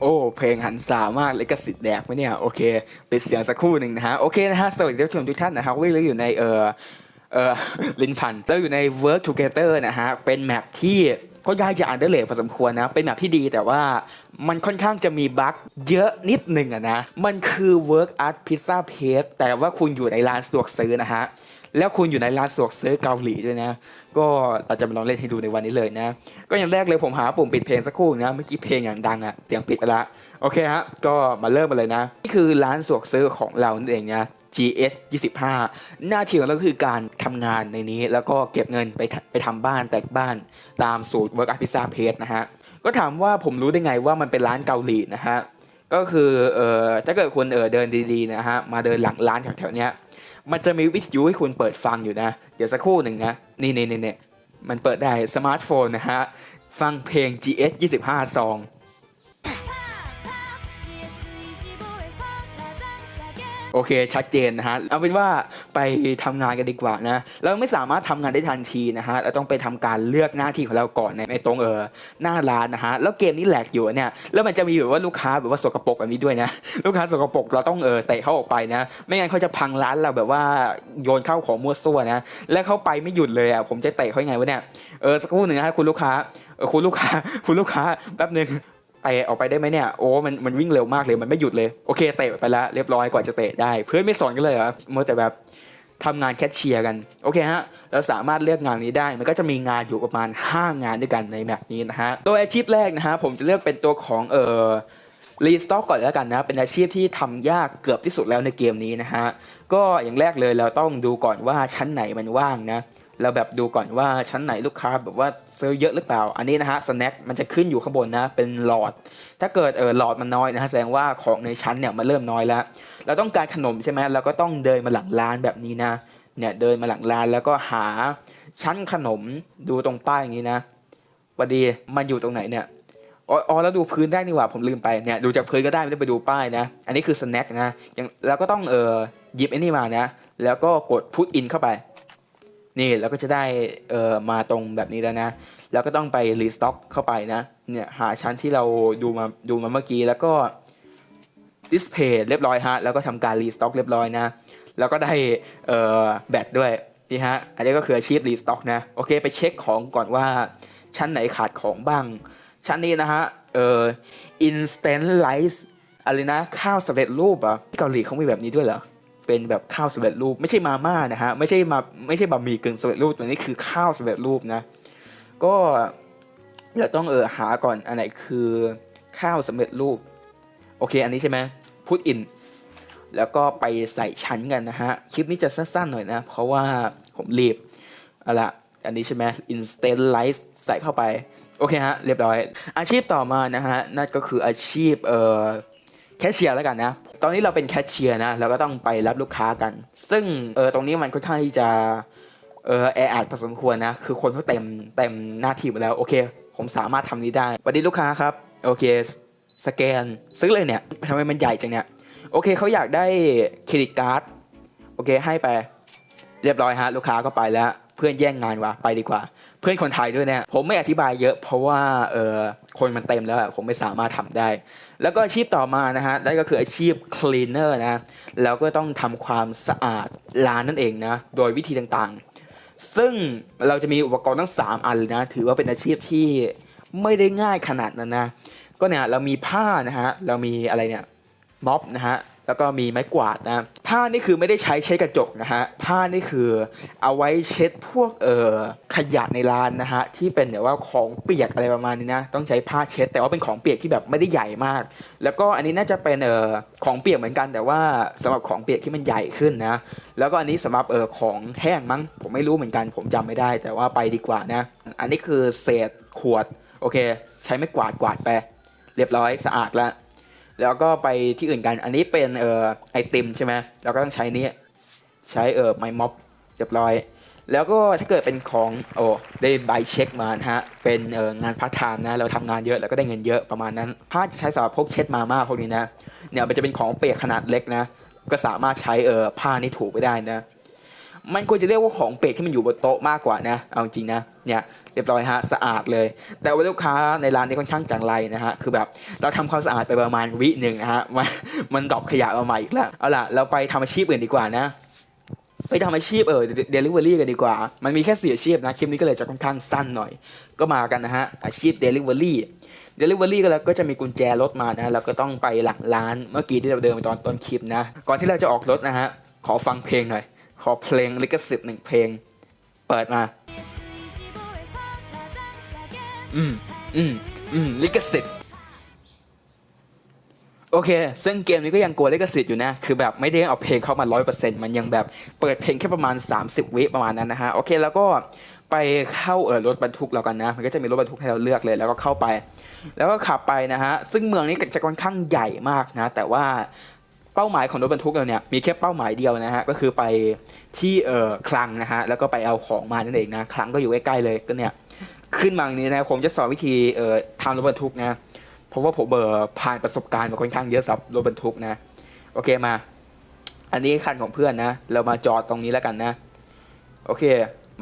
โอ้เพลงหันสามากเลยกสิทธิ์แดกไหมเนี่ยโอเคปิดเสียงสักครู่หนึ่งนะฮะโอเคนะฮะสวัสดีท่านผู้ชมทุกท่านนะครับวิ่งเราอยู่ในเออเออลินพันธ์เราอยู่ใน Work Together นะฮะเป็นแมปที่ ก็ยากจะอ่านได้เลยพอสมควรนะ เป็นแมปที่ดีแต่ว่ามันค่อนข้างจะมีบั๊กเยอะนิดหนึ่งอะนะ มันคือ Work Art Pizza Page แต่ว่าคุณอยู่ในร้านสะดวกซื้อนะฮะ แล้วคุณอยู่ในร้านสะดวกซื้อเกาหลีด้วยนะ ก็เราจะมาลองเล่นให้ดูในวันนี้เลยนะ ก็อย่างแรกเลยผมหาปุ่มปิดเพลงสักครู่นะ เมื่อกี้เพลงอย่างดังอะเสียงปิดไปละ โอเคฮะ ก็มาเริ่มกันเลยนะ นี่คือร้านสะดวกซื้อของเรานั่นเองนะ GS 25 หน้าที่ของเราก็คือการทำงานในนี้ แล้วก็เก็บเงินไปไปทำบ้านแต่งบ้านตามสูตร Work Art Pizza Page นะฮะ ก็ถามว่าผมรู้ได้ไงว่ามันเป็นร้านเกาหลีนะฮะ ก็คือเอ่อถ้าเกิดคุณเออเดินดีๆนะฮะ มาเดินหลังร้านแถวๆเนี้ย มันจะมีวิทยุให้คุณเปิดฟังอยู่นะ เดี๋ยวสักครู่หนึ่งนะ นี่นี่นี่นี่มันเปิดได้สมาร์ทโฟนนะฮะ ฟังเพลง GS 25ซอง โอเคชัดเจนนะฮะเอาเป็นว่าไปทำงานกันดีกว่านะเราไม่สามารถทำงานได้ทันทีนะฮะเราต้องไปทำการเลือกหน้าที่ของเราก่อนในในตรงเออหน้าร้านนะฮะแล้วเกมนี้แหลกอยู่เนี่ยแล้วมันจะมีแบบว่าลูกค้าแบบว่าสกปรกแบบนี้ด้วยนะลูกค้าสกปรกเราต้องเออเตะเขาออกไปนะ ไม่งั้นเขาจะพังร้านเราแบบว่าโยนเข้าของมั่วซั่วนะและเขาไปไม่หยุดเลยอะผมจะเตะเขายังไงวะเนี่ยเออสักครู่หนึ่งนะฮะคุณลูกค้าคุณลูกค้าคุณลูกค้าแป๊บหนึ่ง ตะออกไปได้ไหมเนี่ยโอ้มันมันวิ่งเร็วมากเลยมันไม่หยุดเลยโอเคเตะไปแล้วเรียบร้อยกว่าจะเตะได้ เพื่อนไม่สอนกันเลยเหรอเมื่อแต่แบบทำงานแคชเชียร์กันโอเคฮะเราสามารถเลือกงานนี้ได้ มันก็จะมีงานอยู่ประมาณ 5 งานด้วยกันในแมปนี้นะฮะตัวอาชีพแรกนะฮะผมจะเลือกเป็นตัวของเอ่อรีสต็อกก่อนแล้วกันนะเป็นอาชีพที่ทำยากเกือบที่สุดแล้วในเกมนี้นะฮะก็อย่างแรกเลยเราต้องดูก่อนว่าชั้นไหนมันว่างนะ เราแบบดูก่อนว่าชั้นไหนลูกค้าแบบว่าซื้อเยอะหรือเปล่า อันนี้นะฮะสแน็คมันจะขึ้นอยู่ข้างบนนะเป็นหลอด ถ้าเกิดเออหลอดมันน้อยนะฮะแสดงว่าของในชั้นเนี่ยมันเริ่มน้อยแล้ว เราต้องการขนมใช่ไหมเราก็ต้องเดินมาหลังร้านแบบนี้นะเนี่ยเดินมาหลังร้านแล้วก็หาชั้นขนมดูตรงป้ายอย่างนี้นะวัดดีมันอยู่ตรงไหนเนี่ยอ๋อแล้วดูพื้นได้นี่หว่าผมลืมไปเนี่ยดูจากพื้นก็ได้ไม่ต้องไปดูป้ายนะ อันนี้คือสแน็คนะย่างแล้วก็ต้องเออหยิบไอ้นี่มานะ แล้วก็กดพุทอินเข้าไป นี่แล้วก็จะได้เออมาตรงแบบนี้แล้วนะ แล้วก็ต้องไปรีสต็อกเข้าไปนะ เนี่ยหาชั้นที่เราดูมาดูมาเมื่อกี้แล้วก็ดิสเพย์เรียบร้อยฮะ แล้วก็ทำการรีสต็อกเรียบร้อยนะ แล้วก็ได้เออแบตด้วยนี่ฮะ อันนี้ก็คืออาชีพรีสต็อกนะ โอเคไปเช็คของก่อนว่าชั้นไหนขาดของบ้าง ชั้นนี้นะฮะ เอ่อ instant rice อะไรนะ ข้าวสำเร็จรูปอะเกาหลีเขามีแบบนี้ด้วยเหรอ เป็นแบบข้าวสำเร็จรูป ไม่ใช่มาม่านะฮะไม่ใช่มาไม่ใช่บะหมี่กึ่งสำเร็จรูปตัวนี้คือข้าวสำเร็จรูปนะ ก็เราต้องเออหาก่อนอันไหนคือข้าวสำเร็จรูป โอเค อันนี้ใช่ไหมพุทอิน แล้วก็ไปใส่ชั้นกันนะฮะ คลิปนี้จะสั้นๆหน่อยนะ เพราะว่าผมรีบเอาละอันนี้ใช่ไหม instant rice ใส่เข้าไป โอเคฮะ เรียบร้อย อาชีพต่อมานะฮะ นั่นก็คืออาชีพเอ่อแคชเชียร์แล้วกันนะ ตอนนี้เราเป็นแคชเชียร์นะเราก็ต้องไปรับลูกค้ากัน ซึ่งเออตรงนี้มันค่อนข้างที่จะเออแออัดพอสมควรนะ คือคนเขาเต็มเต็มหน้าที่หมดแล้ว โอเค ผมสามารถทำนี้ได้สวัสดีลูกค้าครับ โอเค สแกน ซื้อเลยเนี่ยทำไมมันใหญ่จังเนี่ย โอเคเขาอยากได้เครดิตการ์ด โอเค ให้ไป เรียบร้อยฮะ ลูกค้าก็ไปแล้ว เพื่อนแย่งงานว่ะไปดีกว่า เพื่อนคนไทยด้วยเนี่ย ผมไม่อธิบายเยอะ เพราะว่า เออคนมันเต็มแล้ว ผมไม่สามารถทำได้ แล้วก็อาชีพต่อมานะฮะนั่นก็คืออาชีพ cleaner นะแล้วก็ต้องทำความสะอาดร้านนั่นเองนะโดยวิธีต่างๆ ซึ่งเราจะมีอุปกรณ์ทั้ง 3 อันเลยนะ ถือว่าเป็นอาชีพที่ไม่ได้ง่ายขนาดนั้นนะ ก็เนี่ยเรามีผ้านะฮะเรามีอะไรเนี่ยม็อบนะฮะ แล้วก็มีไม้กวาดนะผ้านี่คือไม่ได้ใช้เช็ดกระจกนะฮะผ้านี่คือเอาไว้เช็ดพวกเอ่อขยะในร้านนะฮะที่เป็นแบบว่าของเปียกอะไรประมาณนี้นะต้องใช้ผ้าเช็ด แต่ว่าเป็นของเปียกที่แบบไม่ได้ใหญ่มาก แล้วก็อันนี้น่าจะเป็นเอ่อของเปียกเหมือนกันแต่ว่าสำหรับของเปียกที่มันใหญ่ขึ้นนะแล้วก็อันนี้สำหรับเอ่อของแห้งมั้ง ผมไม่รู้เหมือนกัน ผมจำไม่ได้ แต่ว่าไปดีกว่านะ อันนี้คือเศษขวดโอเค ใช้ไม้กวาดกวาดไป เรียบร้อยสะอาดแล้ว แล้วก็ไปที่อื่นกัน อันนี้เป็นเอ่อไอติมใช่ไหมเราก็ต้องใช้นี้ใช้เอ่อไมม็อบเรียบร้อย แล้วก็ถ้าเกิดเป็นของโอ้ได้ใบเช็คมานะฮะเป็นเอ่องานพาร์ทไทม์นะเราทำงานเยอะแล้วก็ได้เงินเยอะประมาณนั้น ถ้าจะใช้สำหรับพวกเช็ดมาม่าพวกนี้นะเนี่ยมันจะเป็นของเปียกขนาดเล็กนะ ก็สามารถใช้เอ่อผ้านี่ถูไปได้นะ มันควรจะเรียกว่าของเป็ดที่มันอยู่บนโต๊ะมากกว่านะ เอาจริงนะ เนี่ยเรียบร้อยฮะสะอาดเลย แต่ว่าลูกค้าในร้านนี้ค่อนข้างจังไรนะฮะ คือแบบเราทำความสะอาดไปประมาณวิหนึ่งนะฮะ มันมันดอปขยะมาใหม่อีกแล้ว เอาล่ะ เราไปทำอาชีพอื่นดีกว่านะไปทำอาชีพเออเดลิเวอรี่กันดีกว่า มันมีแค่สี่อาชีพนะ คลิปนี้ก็เลยจะค่อนข้างสั้นหน่อย ก็มากันนะฮะ อาชีพเดลิเวอรี่เดลิเวอรี่ก็แล้วก็จะมีกุญแจรถมานะเราก็ต้องไปหลังร้านเมื่อกี้ที่เราเดินไปตอนต้นคลิปนะ ก่อนที่เราจะออกรถนะฮะ ขอฟังเพลงหน่อย ขอเพลงลิขสิทธิ์หนึ่งเพลง เปิดมา อืม อืม อืม ลิขสิทธิ์ โอเค ซึ่งเกมนี้ก็ยังกลัวลิขสิทธิ์อยู่นะ คือแบบไม่ได้เอาเพลงเข้ามา 100%มันยังแบบเปิดเพลงแค่ประมาณ 30 วิประมาณนั้นนะฮะ โอเค แล้วก็ไปเข้าเออรถบรรทุกเรากันนะ มันก็จะมีรถบรรทุกให้เราเลือกเลย แล้วก็เข้าไป แล้วก็ขับไปนะฮะ ซึ่งเมืองนี้จะค่อนข้างใหญ่มากนะ แต่ว่า เป้าหมายของรถบรรทุกเราเนี่ยมีแค่เป้าหมายเดียวนะฮะก็คือไปที่เออคลังนะฮะแล้วก็ไปเอาของมานั่นเองนะคลังก็อยู่ใกล้ๆเลยก็เนี่ยขึ้นมาอย่างนี้นะผมจะสอนวิธีเอ่อทำรถบรรทุกนะเพราะว่าผมเบอร์ผ่านประสบการณ์มาค่อนข้างเยอะสำหรับรถบรรทุกนะโอเคมา อันนี้คันของเพื่อนนะ เรามาจอดตรงนี้แล้วกันนะ โอเค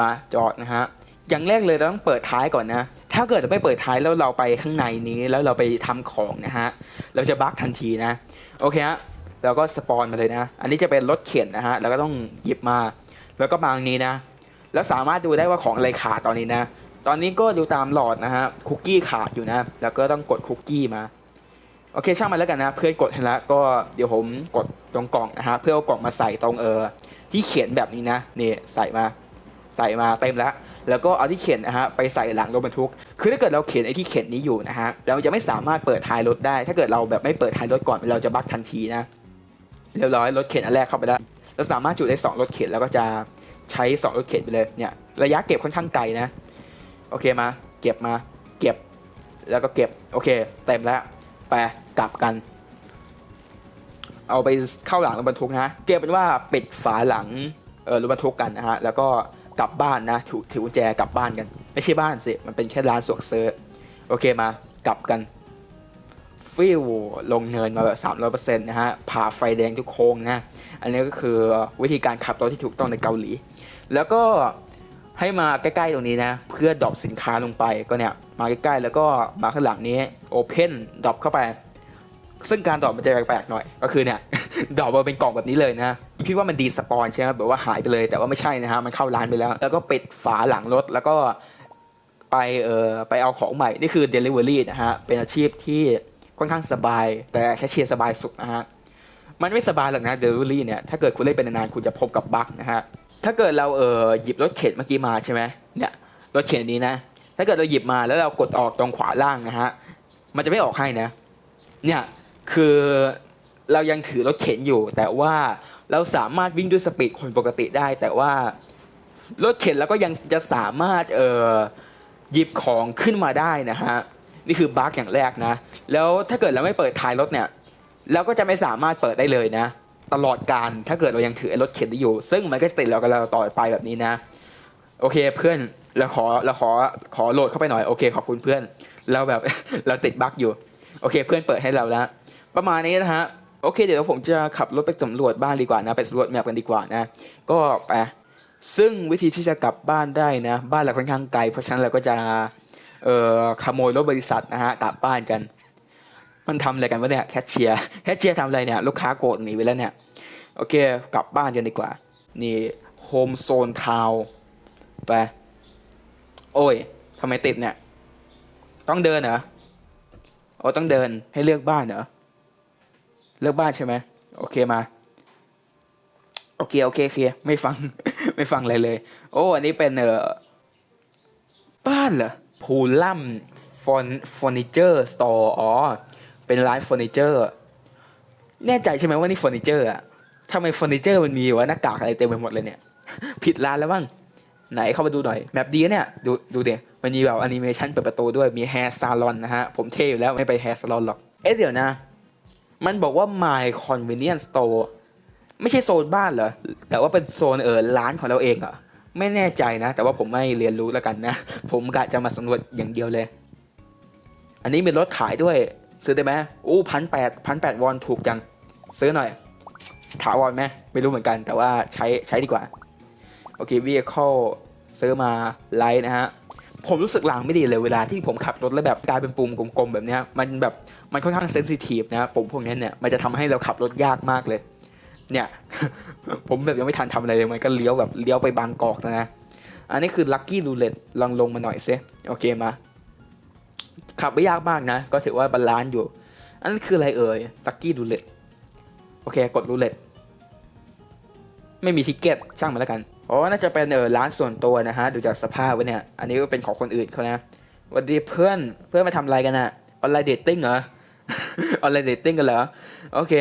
มาจอดนะฮะอย่างแรกเลยเราต้องเปิดท้ายก่อนนะ ถ้าเกิดเราไม่เปิดท้ายแล้วเราไปข้างในนี้แล้วเราไปทำของนะฮะ เราจะบั๊กทันทีนะ โอเคฮะ เราก็สปอนมาเลยนะ อันนี้จะเป็นรถเข็นนะฮะ แล้วก็ต้องหยิบมา แล้วก็มาตรงนี้นะ แล้วสามารถดูได้ว่าของอะไรขาดตอนนี้นะ ตอนนี้ก็ดูตามหลอดนะฮะ คุกกี้ขาดอยู่นะ แล้วก็ต้องกดคุกกี้มา โอเคช่างมันแล้วกันนะ เพื่อนกดให้แล้วก็เดี๋ยวผมกดตรงกล่องนะฮะ เพื่อเอากล่องมาใส่ตรงเออ ที่เขียนแบบนี้นะ นี่ใส่มา ใส่มาเต็มแล้ว แล้วก็เอาที่เขียนนะฮะไปใส่หลังรถบรรทุก คือถ้าเกิดเราเขียนไอ้ที่เขียนนี้อยู่นะฮะ เราจะไม่สามารถเปิดท้ายรถได้ ถ้าเกิดเราแบบไม่เปิดท้ายรถก่อนเราจะบักทันทีนะ เรียบร้อยรถเข็นอันแรกเข้าไปแล้เราสามารถจุดได้สองรถเข็นแล้วก็จะใช้สองรถเข็นไปเลยเนี่ยระยะเก็บค่อนข้างไกลนะ โอเคมา เก็บมาเก็บแล้วก็เก็บโอเคเต็มแล้วไปกลับกัน เอาไปเข้าหลังรถบรรทุกนะเก็บเป็นว่าปิดฝาหลังรถบรรทุกกันนะฮะแล้วก็กลับบ้านนะถือถือกุญแจกลับบ้านกัน ไม่ใช่บ้านสิมันเป็นแค่ร้านสวกเซอร์โอเคมากลับกัน ฟิวลงเนินมาแบบสามร้อยเปอร์เซ็นต์นะฮะผ่าไฟแดงทุกโค้งนะ อันนี้ก็คือวิธีการขับรถที่ถูกต้องในเกาหลี แล้วก็ให้มาใกล้ๆตรงนี้นะ เพื่อดรอปสินค้าลงไปก็เนี่ยมาใกล้ๆแล้วก็มาข้างหลังนี้โอเพนดรอปเข้าไป ซึ่งการดรอปมันจะแปลกๆหน่อย ก็คือเนี่ยดรอปมาเป็นกล่องแบบนี้เลยนะพี่ว่ามันดีสปอนใช่ไหมแบบว่าหายไปเลยแต่ว่าไม่ใช่นะฮะมันเข้าร้านไปแล้ว แล้วก็ปิดฝาหลังรถแล้วก็ไปเออไปเอาของใหม่ นี่คือ Delivery นะฮะ เป็นอาชีพที่ ค่อนข้างสบาย แต่แค่เชียร์สบายสุดนะฮะมันไม่สบายหรอกนะเดลิเวอรี่เนี่ยถ้าเกิดคุณเล่นเป็นนานๆคุณจะพบกับบั๊กนะฮะถ้าเกิดเราเออหยิบรถเข็นเมื่อกี้มาใช่ไหมเนี่ยรถเข็นนนี้นะ ถ้าเกิดเราหยิบมาแล้วเรากดออกตรงขวาล่างนะฮะมันจะไม่ออกให้นะ เนี่ยคือเรายังถือรถเข็นอยู่ แต่ว่าเราสามารถวิ่งด้วยสปีดคนปกติได้ แต่ว่ารถเข็นแล้วก็ยังจะสามารถเออหยิบของขึ้นมาได้นะฮะ นี่คือบั๊กอย่างแรกนะ แล้วถ้าเกิดเราไม่เปิดท้ายรถเนี่ยแล้วก็จะไม่สามารถเปิดได้เลยนะ ตลอดการถ้าเกิดเรายังถือรถเข็นได้อยู่ ซึ่งมันก็จะติดเรากับเราต่อไปแบบนี้นะ โอเคเพื่อนเราขอเราขอขอโหลดเข้าไปหน่อยโอเคขอบคุณเพื่อน เราแบบ เราติดบั๊กอยู่ โอเค เพื่อนเปิดให้เราแล้วประมาณนี้นะฮะโอเค เดี๋ยวผมจะขับรถไปสำรวจบ้านดีกว่านะไปสำรวจแมพกันดีกว่านะ ก็ไปซึ่งวิธีที่จะกลับบ้านได้นะ บ้านเราค่อนข้างไกลเพราะฉะนั้นเราก็จะ เอ่อขโมยรถบริษัทนะฮะกลับบ้านกัน มันทำอะไรกันวะเนี่ยแคชเชียร์แคชเชียร์ทำอะไรเนี่ยลูกค้าโกรธหนีไปแล้วเนี่ยโอเคกลับบ้านกันดีกว่า นี่โฮมโซนทาวไปโอ้ยทำไมติดเนี่ยต้องเดินเหรอโอ้ต้องเดินให้เลือกบ้านเหรอเลือกบ้านใช่ไหมโอเคมาโอเคโอเคโอเคไม่ฟัง ไม่ฟังอะไรเลย โอ้ อันนี้เป็นเออบ้านเหรอ พูลัมฟอนฟอร์นิเจอร์สโตร์อ๋อ เป็นร้านเฟอร์นิเจอร์ แน่ใจใช่ไหมว่านี่เฟอร์นิเจอร์อะทำไมเฟอร์นิเจอร์มันมีวะหน้ากากอะไรเต็มไปหมดเลยเนี่ย ผิดร้านแล้วบ้างไหนเข้ามาดูหน่อยแบบดีเนี่ยดูดูเดี๋ยมันมีแบบแอนิเมชันเปิดประตูด้วยมีแฮร์ซาลอนนะฮะ ผมเท่อยู่แล้วไม่ไปแฮร์ซาลอนหรอก เอ๊ะเดี๋ยวนะ มันบอกว่า my convenience store ไม่ใช่โซนบ้านเหรอ แต่ว่าเป็นโซนเออร้านของเราเองเหรอะ ไม่แน่ใจนะ แต่ว่าผมไม่เรียนรู้แล้วกันนะ ผมกะจะมาสำรวจอย่างเดียวเลย อันนี้มีรถขายด้วย ซื้อได้ไหมอู้พันแปดพันแปดวอนถูกจัง ซื้อหน่อย ถาวรไหมไม่รู้เหมือนกัน แต่ว่าใช้ใช้ดีกว่า โอเค vehicle ซื้อมาไลท์นะฮะ ผมรู้สึกหลังไม่ดีเลยเวลาที่ผมขับรถแล้วแบบกลายเป็นปุ่มกลมๆแบบนี้มันแบบมันค่อนข้างเซนซิทีฟนะปุ่มพวกนี้เนี่ยมันจะทำให้เราขับรถยากมากเลย เนี่ย ผมแบบยังไม่ทันทำอะไรเลยมันก็เลี้ยวแบบเลี้ยวไปบางกอกนะอันนี้คือลัคกี้รูเล็ตลองลงมาหน่อยซิโอเคมา ขับไม่ยากมากนะ ก็ถือว่าบาลานซ์อยู่ อันนั้นคืออะไรเอ่ยลัคกี้รูเล็ตโอเค กดรูเล็ตไม่มีทิกเก็ตช่างมันแล้วกันอ๋อน่าจะเป็นเออร้านส่วนตัวนะฮะ ดูจากสภาพว้เนี่ย อันนี้ก็เป็นของคนอื่นเขานะสวันดีเพื่อนเพื่อนมาทำอะไรกันอะออนไลน์เดทติ้งเหรอ ออนไลน์เดทติ้งกันเหรอ โอเค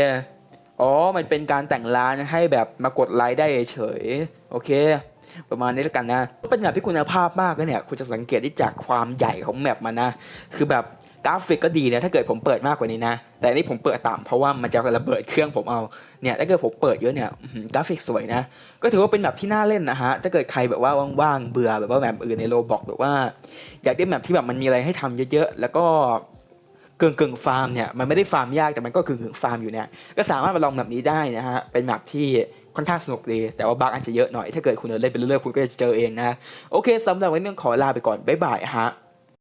อ๋อ มันเป็นการแต่งร้านให้แบบมากดไลค์ได้เฉย โอเค ประมาณนี้แล้วกันนะ เป็นแบบที่คุณภาพมากนะเนี่ย คุณจะสังเกตที่จากความใหญ่ของแมปมันนะ คือแบบกราฟิกก็ดีนะ ถ้าเกิดผมเปิดมากกว่านี้นะ แต่อันนี่ผมเปิดต่ำเพราะว่ามันจะระเบิดเครื่องผมเอา เนี่ย ถ้าเกิดผมเปิดเยอะเนี่ยกราฟิกสวยนะ ก็ถือว่าเป็นแบบที่น่าเล่นนะฮะ ถ้าเกิดใครแบบว่าว่างๆ เบื่อแบบว่าแบบอื่นในโลบอกแบบว่า อยากได้แบบที่แบบมันมีอะไรให้ทำเยอะๆ แล้วก็ กึ่งกึ่งๆฟาร์มเนี่ยมันไม่ได้ฟาร์มยากแต่มันก็กึ่งกึ่งๆฟาร์มอยู่เนี่ยก็สามารถมาลองแบบนี้ได้นะฮะเป็นแบบที่ค่อนข้างสนุกดี แต่ว่าบั๊กอาจจะเยอะหน่อยถ้าเกิดคุณเล่นไปเรื่อยๆคุณก็จะเจอเองนะ โอเคสำหรับวันนี้ขอลาไปก่อน บ๊ายบายฮะ